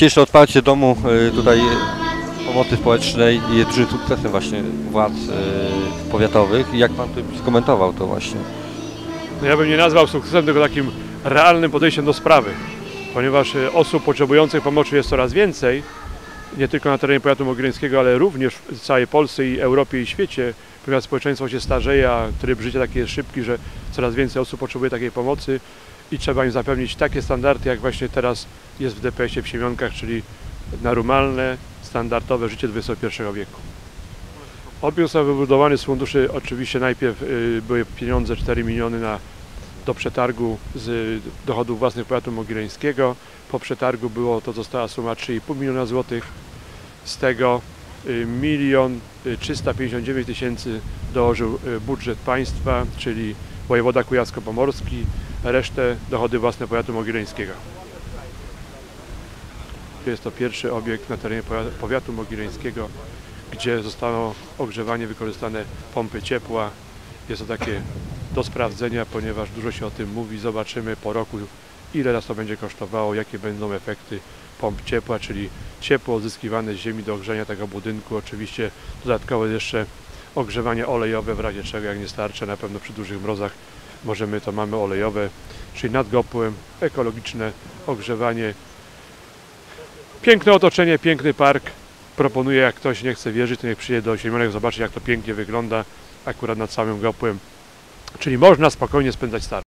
Dzisiejsze otwarcie domu y, tutaj pomocy społecznej jest dużym sukcesem właśnie władz y, powiatowych. Jak pan to skomentował to właśnie? No ja bym nie nazwał sukcesem, tylko takim realnym podejściem do sprawy, ponieważ e, osób potrzebujących pomocy jest coraz więcej, nie tylko na terenie powiatu mogilewskiego, ale również w całej Polsce i Europie i świecie, ponieważ społeczeństwo się starzeje, a tryb życia taki jest szybki, że coraz więcej osób potrzebuje takiej pomocy i trzeba im zapewnić takie standardy, jak właśnie teraz jest w DPS-ie w Siemionkach, czyli normalne, standardowe życie XXI wieku. Obiekt został wybudowany z funduszy, oczywiście najpierw y, były pieniądze 4 miliony na, do przetargu z dochodów własnych powiatu mogileńskiego. Po przetargu było, to została suma 3,5 miliona złotych. Z tego y, milion y, 359 tysięcy dołożył y, budżet państwa, czyli wojewoda kujawsko-pomorski, resztę dochody własne powiatu mogileńskiego. Jest to pierwszy obiekt na terenie powia- powiatu mogileńskiego, gdzie zostało ogrzewanie, wykorzystane pompy ciepła. Jest to takie do sprawdzenia, ponieważ dużo się o tym mówi. Zobaczymy po roku, ile nas to będzie kosztowało, jakie będą efekty pomp ciepła, czyli ciepło uzyskiwane z ziemi do ogrzania tego budynku. Oczywiście dodatkowo jeszcze ogrzewanie olejowe, w razie czego jak nie starczy, na pewno przy dużych mrozach możemy, to mamy olejowe, czyli nad gopłem, ekologiczne ogrzewanie. Piękne otoczenie, piękny park, proponuję, jak ktoś nie chce wierzyć, to niech przyjedzie do Siemionek, zobaczy jak to pięknie wygląda akurat nad samym Gopłem. Czyli można spokojnie spędzać start.